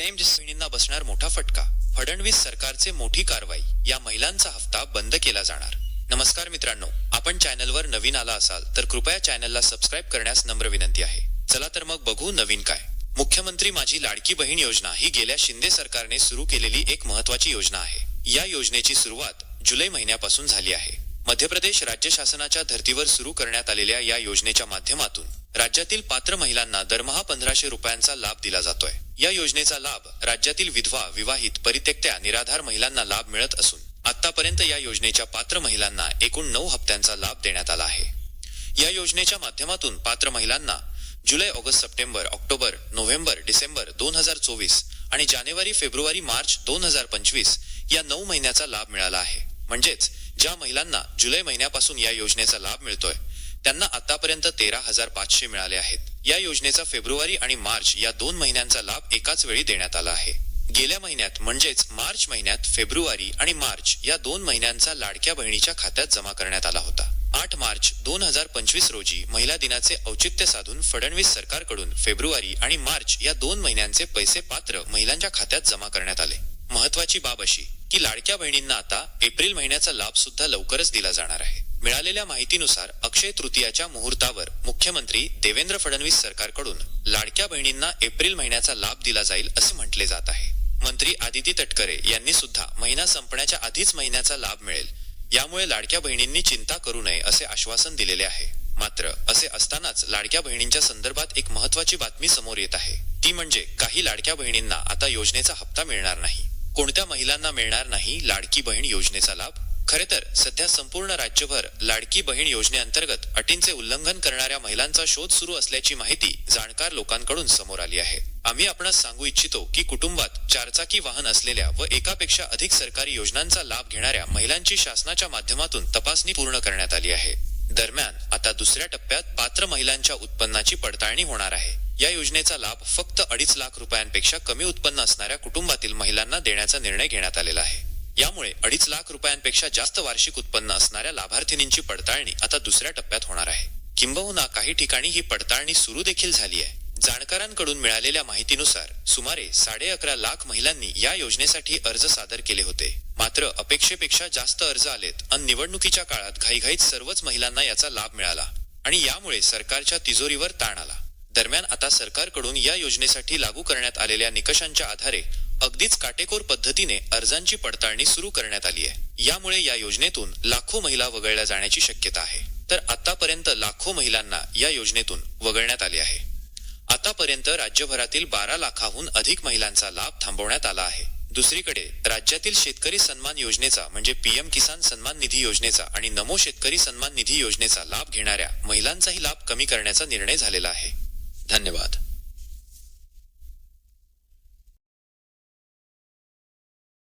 Same बसणार मोठा फटका. फडणवीस सरकारचे मोठी कारवाई. या महिलांचा हप्ता बंद केला जाणार. नमस्कार मित्रांनो आपण चॅनलवर नवीन आला असाल तर कृपया चॅनलला सबस्क्राईब करण्यास नम्र विनंती आहे. चला तर मग बघू नवीन काय. मुख्यमंत्री माझी लाडकी बहीण योजना ही गेल्या शिंदे सरकारने सुरू केलेली एक महत्वाची योजना आहे. या योजनेची सुरुवात जुलै महिन्यापासून झाली आहे. मध्य प्रदेश राज्य शासनाच्या धर्तीवर सुरू करण्यात आलेल्या या योजनेच्या माध्यमातून राज्यातील पात्र महिलांना दरमहा पंधराशे रुपयांचा लाभ दिला जातोय. या योजनेचा लाभ राज्यातील विधवा विवाहित परित्यक्त्या निराधार महिलांना लाभ मिळत असून आतापर्यंत या योजनेच्या पात्र महिलांना एकूण नऊ हप्त्यांचा लाभ देण्यात आला आहे. या योजनेच्या माध्यमातून पात्र महिलांना जुलै August September October November December दोन हजार चोवीस आणि जानेवारी फेब्रुवारी मार्च दोन हजार पंचवीस या नऊ महिन्याचा लाभ मिळाला आहे. म्हणजेच ज्या महिलांना जुलै महिन्यापासून या योजनेचा लाभ मिळतोय त्यांना आतापर्यंत तेरा हजार पाचशे मिळाले आहेत. या योजनेचा फेब्रुवारी आणि मार्च या दोन महिन्यांचा लाभ एकाच वेळी देण्यात आला आहे. गेल्या महिन्यात म्हणजेच मार्च महिन्यात फेब्रुवारी आणि मार्च या दोन महिन्यांचा लाडक्या बहिणीच्या खात्यात जमा करण्यात आला होता. आठ मार्च दोन हजार पंचवीस रोजी महिला दिनाचे औचित्य साधून फडणवीस सरकारकडून फेब्रुवारी आणि मार्च या दोन महिन्यांचे पैसे पात्र महिलांच्या खात्यात जमा करण्यात आले. महत्वाची बाब अशी की लाडक्या बहिणींना आता एप्रिल महिन्याचा लाभ सुद्धा लवकरच दिला जाणार आहे. मिळालेल्या माहितीनुसार अक्षय तृतीयाच्या मुहूर्तावर मुख्यमंत्री देवेंद्र फडणवीस सरकारकडून लाडक्या बहिणींना एप्रिल महिन्याचा लाभ दिला जाईल असे म्हटले जात आहे. मंत्री आदिती तटकरे यांनी सुद्धा महिना संपण्याच्या आधीच महिन्याचा लाभ मिळेल. यामुळे लाडक्या बहिणींनी चिंता करू नये असे आश्वासन दिलेले आहे. मात्र असे असतानाच लाडक्या बहिणींच्या संदर्भात एक महत्वाची बातमी समोर येत आहे. ती म्हणजे काही लाडक्या बहिणींना आता योजनेचा हप्ता मिळणार नाही. कोणत्या महिलांना मिळणार नाही लाडकी बहीण योजनेचा लाभ? खरे तर सध्या संपूर्ण राज्यभर लाडकी बहीण योजनेअंतर्गत अटींचे उल्लंघन करणाऱ्या महिलांचा शोध सुरू असल्याची माहिती जाणकार लोकांकडून समोर आली आहे. आम्ही आपणास सांगू इच्छितो की कुटुंबात चारचाकी वाहन असलेल्या व एकापेक्षा अधिक सरकारी योजनांचा लाभ घेणाऱ्या महिलांची शासनाच्या माध्यमातून तपासणी पूर्ण करण्यात आली आहे. दरम्यान आता दुसऱ्या टप्प्यात पात्र महिलांच्या उत्पन्नाची पडताळणी होणार आहे. या योजनेचा लाभ फक्त अडीच लाख रुपयांपेक्षा कमी उत्पन्न असणाऱ्या कुटुंबातील महिलांना देण्याचा निर्णय घेण्यात आलेला आहे. यामुळे अडीच लाख रुपयांपेक्षा जास्त वार्षिक उत्पन्न असणाऱ्या लाभार्थिनींची पडताळणी आता दुसऱ्या टप्प्यात होणार आहे. किंबहुना काही ठिकाणी ही पडताळणी सुरू देखील झाली आहे. जाणकारांकडून मिळालेल्या माहितीनुसार सुमारे साडे अकरा लाख महिलांनी या योजनेसाठी अर्ज सादर केले होते. मात्र अपेक्षेपेक्षा जास्त अर्ज आलेत आणि निवडणुकीच्या काळात घाईघाईत सर्वच महिलांना याचा लाभ मिळाला आणि यामुळे सरकारच्या तिजोरीवर ताण आला. दरम्यान आता सरकारकडून या योजनेसाठी लागू करण्यात आलेल्या निकषांच्या आधारे अगदीच काटेकोर पद्धतीने अर्जांची पडताळणी सुरू करण्यात आली आहे. यामुळे या योजनेतून लाखो महिला वगळल्या जाण्याची शक्यता आहे. तर आतापर्यंत लाखो महिलांना या योजनेतून वगळण्यात आले आहे. आतापर्यंत राज्यभरातील बारा लाखाहून अधिक महिलांचा लाभ थांबवण्यात आला आहे. दुसरीकडे राज्यातील शेतकरी सन्मान योजनेचा म्हणजे पीएम किसान सन्मान निधी योजनेचा आणि नमो शेतकरी सन्मान निधी योजनेचा लाभ घेणाऱ्या महिलांचाही लाभ कमी करण्याचा निर्णय झालेला आहे. धन्यवाद.